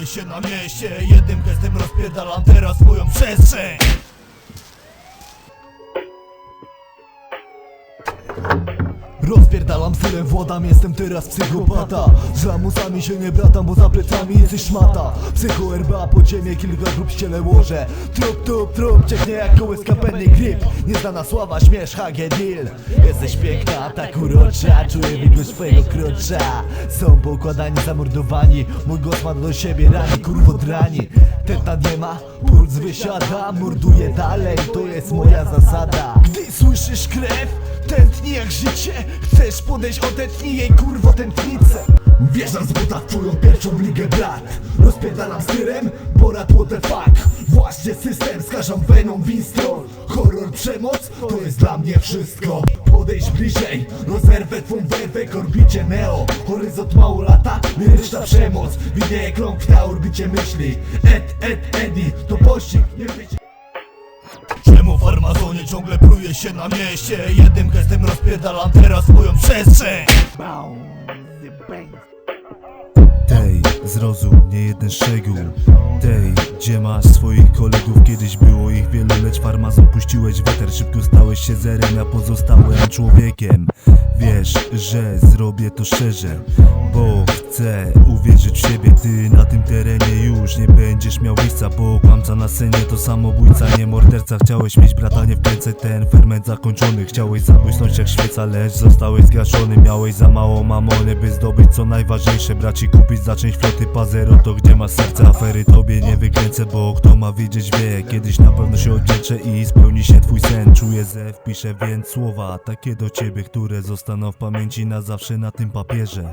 Pruję się na mieście Jednym gestem rozpierdalam teraz swoją przestrzeń Rozpierdalam stylem władam, jestem teraz psychopata. Z lamusami się nie bratam, bo za plecami jesteś szmata. Psycho RBA po ziemię, kilka grup ściele łoże Trup, trup, trup, cieknie jak kołyska penny grip. Nieznana sława, śmiesz, HG deal. Jesteś piękna, tak urocza, czuję wilgoć twojego krocza. Są poukładani, zamordowani, mój głos ma do siebie rani, kurwo drani. Teta nie ma, puls wysiada, morduje dalej, to jest moja zasada. Gdy słyszysz krew, tętni jak życie Chcesz podejść, odetnij jej kurwo tętnicę. Wjeżdżam z buta w twoją pierwszą ligę brak. Rozpierdalam styrem, Borat what the fuck. Właśnie system, skażam weną Winston Horror, przemoc, to jest dla mnie wszystko. Podejdź bliżej, rozerwę twą werwę Korbicie neo, horyzont mało lata Liryczna przemoc, widnieje kląk na orbicie myśli. Ed, ed, edi, to pościg, nie wiecie Czemu w farmazonie ciągle pruje się na mieście? Jednym gestem rozpierdalam teraz swoją przestrzeń. Tej, zrozum, nie jeden szczegół. Tej, gdzie masz swoich kolegów Kiedyś było ich wielu, lecz farmazon puściłeś weter. Szybko stałeś się zerem, ja pozostałem człowiekiem. Wiesz, że zrobię to szczerze Bo chcę uwierzyć w siebie. Ty na tym terenie już nie będziesz miał miejsca Bo kłamca na scenie to samobójca, nie morderca. Chciałeś mieć brata, nie wkręcę ten ferment zakończony. Chciałeś zabłysnąć jak świeca, lecz zostałeś zgaszony. Miałeś za mało mamony, by zdobyć co najważniejsze. Braci kupić za część floty pazero To gdzie masz serce, afery tobie nie wykręcę Bo kto ma wiedzieć wie, kiedyś na pewno się odwdzięczę I spełni się twój sen, czuję ze wpiszę więc słowa Takie do ciebie, które zostaną w pamięci na zawsze na tym papierze